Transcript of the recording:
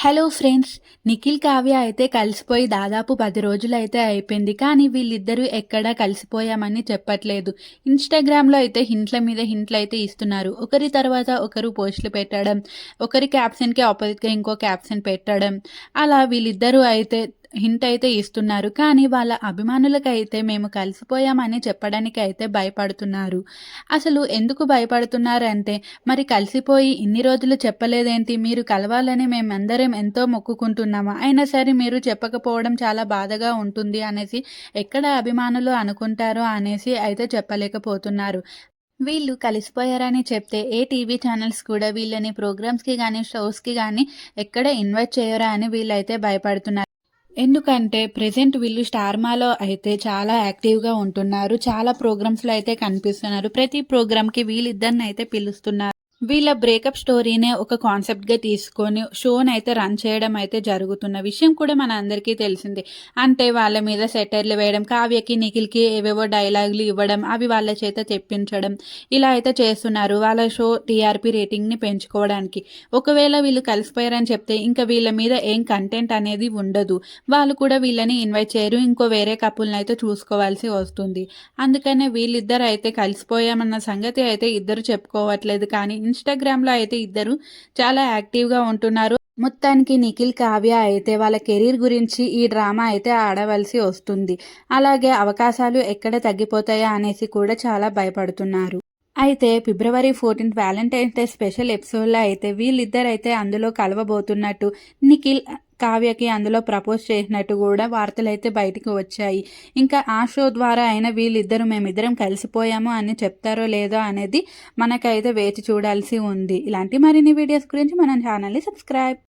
Hello friends Nikhil Kavya అయితే కలిసిపోయి దాదాపు పది రోజులైతే అయిపోయింది. కానీ వీళ్ళిద్దరూ ఎక్కడా కలిసిపోయామని చెప్పట్లేదు. ఇన్స్టాగ్రామ్లో అయితే హింట్ల మీద హింట్లు అయితే ఇస్తున్నారు. ఒకరి తర్వాత ఒకరు పోస్టులు పెట్టడం ఒకరి క్యాప్షన్కి ఆపోజిట్గా ఇంకో క్యాప్షన్ పెట్టడం అలా వీళ్ళిద్దరూ అయితే హింట్ అయితే ఇస్తున్నారు. కానీ వాళ్ళ అభిమానులకైతే మేము కలిసిపోయామని చెప్పడానికి అయితే భయపడుతున్నారు. అసలు ఎందుకు భయపడుతున్నారు అంటే మరి కలిసిపోయి ఇన్ని రోజులు చెప్పలేదేంటి? మీరు కలవాలని మేమందరం ఎంతో మొక్కుకుంటున్నాము? అయినా సరే మీరు చెప్పకపోవడం చాలా బాధగా ఉంటుంది అనేసి ఎక్కడ అభిమానులు అనుకుంటారో అనేసి అయితే చెప్పలేకపోతున్నారు. వీళ్ళు కలిసిపోయారని చెప్తే ఏ టీవీ ఛానల్స్ కూడా వీళ్ళని ప్రోగ్రామ్స్కి కానీ షోస్కి కానీ ఎక్కడ ఇన్వైట్ చేయరా అని వీళ్ళైతే భయపడుతున్నారు. ఎందుకంటే ప్రజెంట్ వీళ్ళు స్టార్మాలో అయితే చాలా యాక్టివ్గా ఉంటున్నారు. చాలా ప్రోగ్రామ్స్లో అయితే కనిపిస్తున్నారు. ప్రతి ప్రోగ్రామ్కి వీళ్ళిద్దరిని అయితే పిలుస్తున్నారు. వీళ్ళ బ్రేకప్ స్టోరీనే ఒక కాన్సెప్ట్గా తీసుకొని షోని అయితే రన్ చేయడం అయితే జరుగుతున్న విషయం కూడా మన అందరికీ తెలిసిందే. అంటే వాళ్ళ మీద సెటర్లు వేయడం కావ్యకి నిఖిల్కి ఏవేవో డైలాగులు ఇవ్వడం అవి వాళ్ళ చేత తెప్పించడం ఇలా అయితే చేస్తున్నారు వాళ్ళ షో టీఆర్పీ రేటింగ్ని పెంచుకోవడానికి. ఒకవేళ వీళ్ళు కలిసిపోయారని చెప్తే ఇంకా వీళ్ళ మీద ఏం కంటెంట్ అనేది ఉండదు. వాళ్ళు కూడా వీళ్ళని ఇన్వైట్ చేయరు ఇంకో వేరే కపుల్ని అయితే చూసుకోవాల్సి వస్తుంది. అందుకనే వీళ్ళిద్దరు అయితే కలిసిపోయామన్న సంగతి అయితే ఇద్దరు చెప్పుకోవట్లేదు కానీ ఇన్స్టాగ్రామ్లో అయితే ఇద్దరు చాలా యాక్టివ్గా ఉంటున్నారు. మొత్తానికి నిఖిల్ కావ్య అయితే వాళ్ళ కెరీర్ గురించి ఈ డ్రామా అయితే ఆడవలసి వస్తుంది. అలాగే అవకాశాలు ఎక్కడ తగ్గిపోతాయా అనేసి కూడా చాలా భయపడుతున్నారు. అయితే February fourteenth Valentine's day special ఎపిసోడ్లో అయితే వీళ్ళిద్దరైతే అందులో కలవబోతున్నట్టు నిఖిల్ కావ్యకి అందులో ప్రపోజ్ చేసినట్టు కూడా వార్తలు అయితే బయటకు వచ్చాయి. ఇంకా ఆ షో ద్వారా అయినా వీళ్ళిద్దరు మేమిద్దరం కలిసిపోయాము అని చెప్తారో లేదో అనేది మనకైతే వేచి చూడాల్సి ఉంది. ఇలాంటి మరిన్ని వీడియోస్ గురించి మన ఛానల్ని సబ్స్క్రైబ్